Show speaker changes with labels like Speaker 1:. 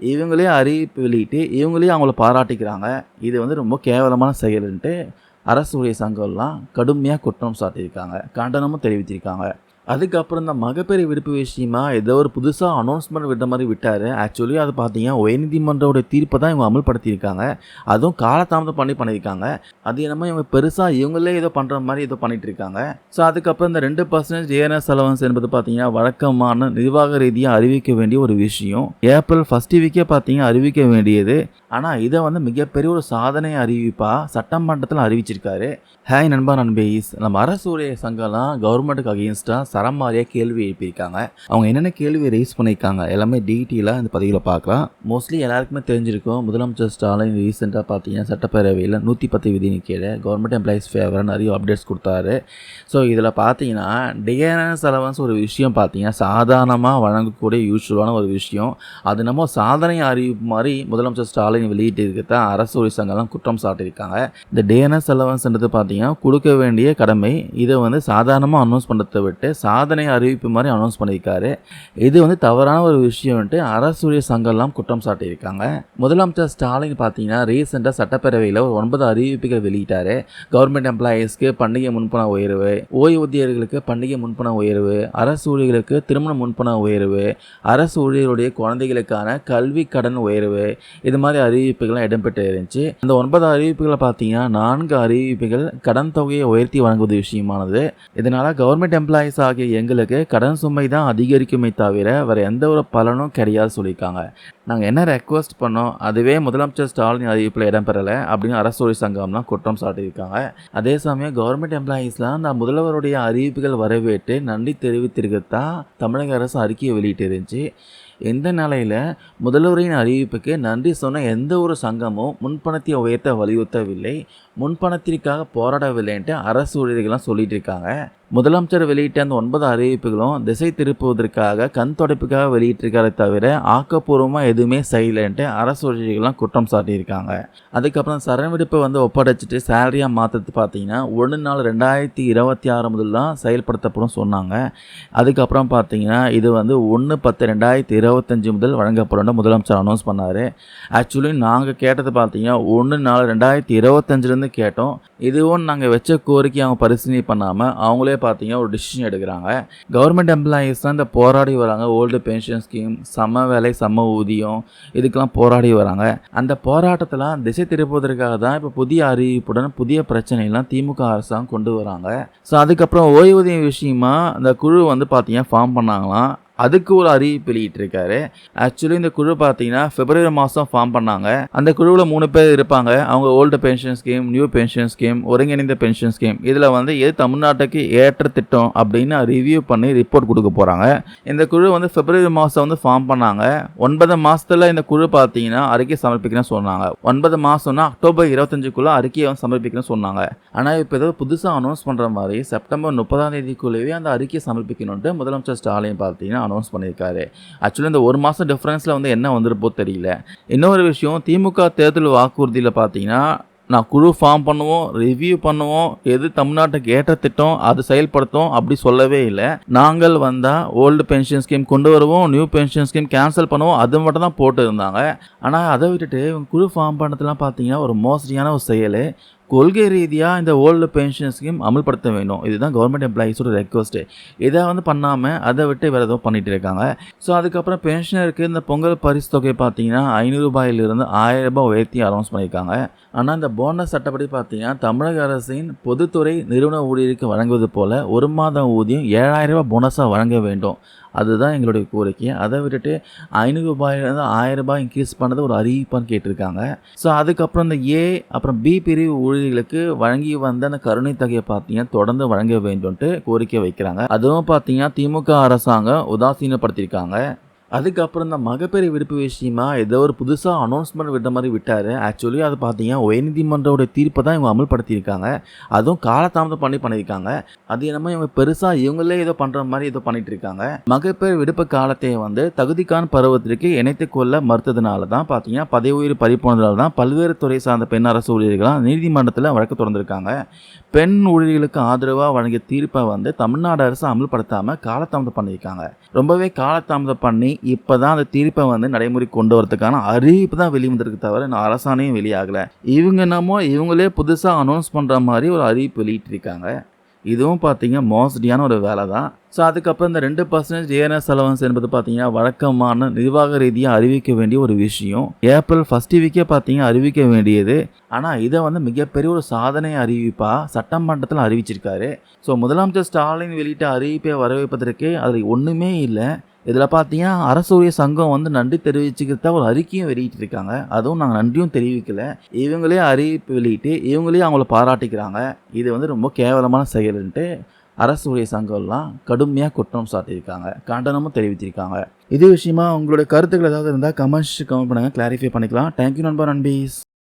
Speaker 1: இவங்களே அறிவிப்பு வெளியிட்டு இவங்களே அவங்கள பாராட்டிக்கிறாங்க. இது வந்து ரொம்ப கேவலமான செயலுன்ட்டு அரசு ஊழியர் சங்கம்லாம் கடுமையாக குற்றம் சாட்டியிருக்காங்க. கண்டனமும் தெரிவித்திருக்காங்க. அதுக்கப்புறம் இந்த மகப்பேறு விடுப்பு விஷயமா ஏதோ ஒரு புதுசாக அனௌன்ஸ்மெண்ட் விட்ட மாதிரி விட்டார். ஆக்சுவலி அது பார்த்தீங்கன்னா உயர்நீதிமன்றோட தீர்ப்பை தான் இவங்க அமல்படுத்தியிருக்காங்க. அதுவும் காலதாமதம் பண்ணி பண்ணியிருக்காங்க. அது என்னமோ இவங்க பெருசாக இவங்களே ஏதோ பண்ணுற மாதிரி ஏதோ பண்ணிட்டு இருக்காங்க ஸோ அதுக்கப்புறம் இந்த ரெண்டு பர்சன்டேஜ் ஏஎன்எஸ் அலவன்ஸ் என்பது பார்த்தீங்கன்னா வழக்கமான நிர்வாக ரீதியாக அறிவிக்க வேண்டிய ஒரு விஷயம். ஏப்ரல் ஃபஸ்ட் வீக்கே பார்த்தீங்கன்னா அறிவிக்க வேண்டியது. ஆனால் இதை வந்து மிகப்பெரிய ஒரு சாதனை அறிவிப்பாக சட்டமன்றத்தில் அறிவிச்சிருக்காரு. ஹாய் நண்பா நண்பேஸ். நம்ம அரசு ஊழியர் சங்கம்லாம் கவர்மெண்ட்டுக்கு அகேன்ஸ்டாக சரமாரியாக கேள்வி எழுப்பியிருக்காங்க. அவங்க என்னென்ன கேள்வி ரைஸ் பண்ணியிருக்காங்க எல்லாமே டீட்டெயிலாக இந்த பதிவில் பார்க்கலாம். மோஸ்ட்லி எல்லாருக்குமே தெரிஞ்சிருக்கும். முதலமைச்சர் ஸ்டாலின் ரீசெண்டாக பார்த்தீங்கன்னா சட்டப்பேரவையில் நூற்றி பத்து விதி கீழே கவர்மெண்ட் எம்ப்ளாயிஸ் ஃபேவராக நிறைய அப்டேட்ஸ் கொடுத்தாரு. ஸோ இதில் பார்த்தீங்கன்னா டிஎன்எஸ் அலவன்ஸ் ஒரு விஷயம் பார்த்தீங்கன்னா சாதாரணமாக வழங்கக்கூடிய யூஸ்வலான ஒரு விஷயம். அது நம்ம சாதனை அறிவிப்பு மாதிரி முதலமைச்சர் ஸ்டாலின் வெளியிட்டிருக்கு தான் அரசு ஒரு சங்கம்லாம் குற்றம் சாட்டியிருக்காங்க. இந்த டிஎன்எஸ் அலவன்ஸ்ன்றது பார்த்தீங்கன்னா கொடுக்க வேண்டிய கடமை. இதை வந்து சாதாரணமாக அனௌன்ஸ் பண்ணுறதை விட்டு சாதனை அறிவிப்பு மாதிரி அனௌன்ஸ் பண்ணியிருக்காரு. இது வந்து தவறான ஒரு விஷயம்ட்டு அரசுடைய சங்கம்லாம் குற்றம் சாட்டியிருக்காங்க. முதலமைச்சர் ஸ்டாலின் பார்த்தீங்கன்னா ரீசெண்டாக சட்டப்பேரவையில் ஒரு ஒன்பது அறிவிப்புகள் வெளியிட்டார். கவர்மெண்ட் எம்ப்ளாயீஸ்க்கு பண்டிகை முன்பண உயர்வு ஓய்வூதியர்களுக்கு பண்டிகை முன்பண உயர்வு அரசு ஊழியர்களுக்கு திருமண முன்பண உயர்வு அரசு ஊழியருடைய குழந்தைகளுக்கான கல்வி கடன் உயர்வு இது மாதிரி அறிவிப்புகள்லாம் இடம்பெற்று இருந்துச்சு. அந்த ஒன்பது அறிவிப்புகளை பார்த்தீங்கன்னா நான்கு அறிவிப்புகள் கடன் தொகையை உயர்த்தி வழங்குவது விஷயமானது. இதனால் கவர்மெண்ட் எம்ப்ளாயீஸ் ஆகிய எங்களுக்கு கடன் சுமை தான் அதிகரிக்குமே தவிர வேறு எந்த ஒரு பலனும் கிடையாது சொல்லியிருக்காங்க. நாங்கள் என்ன ரெக்வஸ்ட் பண்ணோம்? அதுவே முதலமைச்சர் ஸ்டாலின் அறிவிப்பில் இடம்பெறலை அப்படின்னு அரசு ஊழியர் சங்கம்லாம் குற்றம் சாட்டியிருக்காங்க. அதே சமயம் கவர்மெண்ட் எம்ப்ளாயீஸ்லாம் அந்த முதல்வருடைய அறிவிப்புகள் வரவேற்று நன்றி தெரிவித்திருக்கத்தான் தமிழக அரசு அறிக்கையை வெளியிட்டு இருந்துச்சு இந்த நிலையில் முதல்வரின் அறிவிப்புக்கு நன்றி சொன்ன எந்த ஒரு சங்கமும் முன்பணத்தை உயர்த்த வலியுறுத்தவில்லை. முன்பணத்திற்காக போராடவில்லைன்ட்டு அரசு ஊழியர்கள்லாம் சொல்லிட்டு இருக்காங்க. முதலமைச்சர் வெளியிட்ட அந்த ஒன்பது அறிவிப்புகளும் திசை திருப்புவதற்காக கண் தொடப்புக்காக வெளியிட்டிருக்காரே தவிர ஆக்கப்பூர்வமாக எதுவுமே செய்யலைன்ட்டு அரசு ஊழியர்கள்லாம் குற்றம் சாட்டியிருக்காங்க. அதுக்கப்புறம் சரண் வந்து ஒப்படைச்சிட்டு சேலரியாக மாற்றுறது பார்த்தீங்கன்னா ஒன்று நாள் ரெண்டாயிரத்தி இருபத்தி ஆறு முதல் தான் செயல்படுத்தப்படும் சொன்னாங்க. அதுக்கப்புறம் பார்த்தீங்கன்னா இது வந்து ஒன்று பத்து ரெண்டாயிரத்தி இருபத்தஞ்சி முதல் வழங்கப்படும் முதலமைச்சர் அனௌன்ஸ் பண்ணார். ஆக்சுவலி நாங்கள் கேட்டது பார்த்தீங்கன்னா ஒன்று நாலு ரெண்டாயிரத்தி இருபத்தஞ்சிலேருந்து கேட்டோம். இதுவும் நாங்கள் வச்ச கோரிக்கை அவங்க பரிசீலனை பண்ணாமல் அவங்களே பார்த்தீங்கன்னா ஒரு டிசிஷன் எடுக்கிறாங்க. கவர்மெண்ட் எம்ப்ளாயீஸ் தான் இந்த போராடி வராங்க. ஓல்டு பென்ஷன் ஸ்கீம் சம வேலை சம ஊதியம் இதுக்கெல்லாம் போராடி வராங்க. அந்த போராட்டத்தில் திசை திருப்புவதற்காக தான் இப்போ புதிய அறிவிப்புடன் புதிய பிரச்சனைலாம் திமுக அரசாங்கம் கொண்டு வராங்க. ஸோ அதுக்கப்புறம் ஓய்வூதியம் விஷயமா அந்த குழு வந்து பார்த்தீங்கன்னா ஃபார்ம் பண்ணாங்களாம். அதுக்கு ஒரு அறிவிப்பு வெளியிட்டிருக்காரு. ஆக்சுவலி இந்த குழு பார்த்தீங்கன்னா பிப்ரவரி மாதம் ஃபார்ம் பண்ணாங்க. அந்த குழுவில் மூணு பேர் இருப்பாங்க. அவங்க old pension scheme new pension scheme ஒருங்கிணைந்த பென்ஷன் ஸ்கீம் இதில் வந்து எது தமிழ்நாட்டுக்கு ஏற்ற திட்டம்? அப்படின்னு ரிவ்யூ பண்ணி ரிப்போர்ட் கொடுக்க போகிறாங்க இந்த குழு வந்து பிப்ரவரி மாதம் வந்து ஃபார்ம் பண்ணாங்க. ஒன்பது மாதத்தில் இந்த குழு பார்த்தீங்கன்னா அறிக்கை சமர்ப்பிக்கணும்னு சொன்னாங்க. ஒன்பது மாதம்னா அக்டோபர் இருபத்தஞ்சுக்குள்ளே அறிக்கையை வந்து சமர்ப்பிக்கணும்னு சொன்னாங்க. ஆனால் இப்போ ஏதாவது புதுசாக அனௌன்ஸ் பண்ணுற மாதிரி செப்டம்பர் முப்பதாம் தேதிக்குள்ளேயே அந்த அறிக்கையை சமர்ப்பிக்கணும்ட்டு முதலமைச்சர் ஸ்டாலின் பார்த்தீங்கன்னா அனௌன்ஸ் பண்ணியிருக்காரு. ஆக்சுவலி இந்த ஒரு மாதம் டிஃப்ரென்ஸில் வந்து என்ன வந்திருப்போ தெரியல. இன்னொரு விஷயம் திமுக தேர்தல் வாக்குறுதியில் பார்த்தீங்கன்னா நான் குழு ஃபார்ம் பண்ணுவோம் ரிவ்யூ பண்ணுவோம் எது தமிழ்நாட்டுக்கு ஏற்ற திட்டம் அது செயல்படுத்தும் அப்படி சொல்லவே இல்லை. நாங்கள் வந்தால் ஓல்டு பென்ஷன் ஸ்கீம் கொண்டு வருவோம் நியூ பென்ஷன் ஸ்கீம் கேன்சல் பண்ணுவோம் அது மட்டும் தான் போட்டு இருந்தாங்க. ஆனால் அதை விட்டுட்டு குழு ஃபார்ம் பண்ணதெல்லாம் பார்த்தீங்கன்னா ஒரு மோசடியான ஒரு செயல். கொள்கை ரீதியாக இந்த ஓல்டு பென்ஷன் ஸ்கீம் அமல்படுத்த வேணும். இதுதான் கவர்மெண்ட் எம்ப்ளாயீஸோட ரெக்வஸ்ட்டு இதை வந்து பண்ணாமல் அதை விட்டு வேறு எதுவும் பண்ணிகிட்டு இருக்காங்க. ஸோ அதுக்கப்புறம் பென்ஷனருக்கு இந்த பொங்கல் பரிசு தொகை பார்த்தீங்கன்னா ஐநூறுரூபாயிலிருந்து ஆயிரரூபா ரூபாய் உயர்த்தி அனௌன்ஸ் பண்ணியிருக்காங்க. ஆனால் இந்த போனஸ் சட்டப்படி பார்த்தீங்கன்னா தமிழக அரசின் பொதுத்துறை நிறுவன ஊழியருக்கு வழங்குவது போல் ஒரு மாதம் ஊதியம் ஏழாயிரரூபா ரூபாய் போனஸாக வழங்க வேண்டும். அதுதான் எங்களுடைய கோரிக்கை. அதை விட்டுட்டு ஐநூறு ரூபாயிலேருந்து ஆயிரம் ரூபாய் இன்க்ரீஸ் பண்ணது ஒரு அறிவிப்பான்னு கேட்டிருக்காங்க. ஸோ அதுக்கப்புறம் இந்த ஏ அப்புறம் பி பிரிவு ஊழியர்களுக்கு வழங்கி வந்த அந்த கருணை தொகையை பார்த்தீங்கன்னா தொடர்ந்து வழங்க வேண்டும்ட்டு கோரிக்கை வைக்கிறாங்க. அதுவும் பார்த்தீங்கன்னா திமுக அரசாங்கம் உதாசீனப்படுத்தியிருக்காங்க. அதுக்கப்புறம் இந்த மகப்பேறு விடுப்பு விஷயமா ஏதோ ஒரு புதுசாக அனௌன்ஸ்மெண்ட் விட்ட மாதிரி விட்டார். ஆக்சுவலி அது பார்த்தீங்கன்னா உயர்நீதிமன்றோட தீர்ப்பை தான் இவங்க அமல்படுத்தியிருக்காங்க. அதுவும் காலதாமதம் பண்ணி பண்ணியிருக்காங்க. அது என்னமோ இவங்க பெருசாக இவங்களே ஏதோ பண்ணுற மாதிரி ஏதோ பண்ணிட்டு இருக்காங்க மகப்பேறு விடுப்பு காலத்தை வந்து தகுதிக்கான பருவத்திற்கு இணைத்து கொள்ள மறுத்ததுனால தான் பார்த்தீங்கன்னா பதவி உயிர் பறிப்போனதால தான் பல்வேறு துறை சார்ந்த பெண் அரசு ஊழியர்களாம் நீதிமன்றத்தில் வழக்கு தொடர்ந்திருக்காங்க. பெண் ஊழியர்களுக்கு ஆதரவாக வழங்கிய தீர்ப்பை வந்து தமிழ்நாடு அரசு அமல்படுத்தாமல் காலதாமதம் பண்ணியிருக்காங்க. ரொம்பவே காலதாமதம் பண்ணி இப்போ தான் அந்த தீர்ப்பை வந்து நடைமுறை கொண்டு வரதுக்கான அறிவிப்பு தான் வெளிவந்திருக்கு தவிர நான் அரசாணையும் வெளியாகலை. இவங்க என்னமோ இவங்களே புதுசாக அனௌன்ஸ் பண்ணுற மாதிரி ஒரு அறிவிப்பு வெளியிட்டிருக்காங்க. இதுவும் பார்த்தீங்க மோசடியான ஒரு வேலை தான் ஸோ அதுக்கப்புறம் இந்த ரெண்டு பர்சன்டேஜ் ஏஎன்எஸ் அலவன்ஸ் என்பது பார்த்தீங்கன்னா வழக்கமான நிர்வாக ரீதியாக அறிவிக்க வேண்டிய ஒரு விஷயம். ஏப்ரல் ஃபஸ்ட் வீக்கே பார்த்தீங்க அறிவிக்க வேண்டியது. ஆனால் இதை வந்து மிகப்பெரிய ஒரு சாதனை அறிவிப்பாக சட்டமன்றத்தில் அறிவிச்சிருக்காரு. ஸோ முதலமைச்சர் ஸ்டாலின் வெளியிட்ட அறிவிப்பை வரவேற்பதற்கு அதில் ஒன்றுமே இல்லை. இதில் பார்த்தீங்கன்னா அரசு சங்கம் வந்து நன்றி தெரிவிச்சுக்கிறதா ஒரு அறிக்கையும் வெளியிட்டிருக்காங்க. அதுவும் நாங்கள் நன்றியும் தெரிவிக்கல. இவங்களே அறிவிப்பு வெளியிட்டு இவங்களே அவங்கள பாராட்டிக்கிறாங்க. இது வந்து ரொம்ப கேவலமான செயல்ன்ட்டு அரசு சங்கம்லாம் கடுமையாக குற்றம் சாட்டியிருக்காங்க. கண்டனமும் தெரிவித்திருக்காங்க. இது விஷயமா உங்களுடைய கருத்துக்கள் ஏதாவது இருந்தால் கமெண்ட்ஸ் கமெண்ட் பண்ணுங்கள் கிளாரிஃபை பண்ணிக்கலாம். தேங்க்யூ நண்பர் நண்பீஸ்.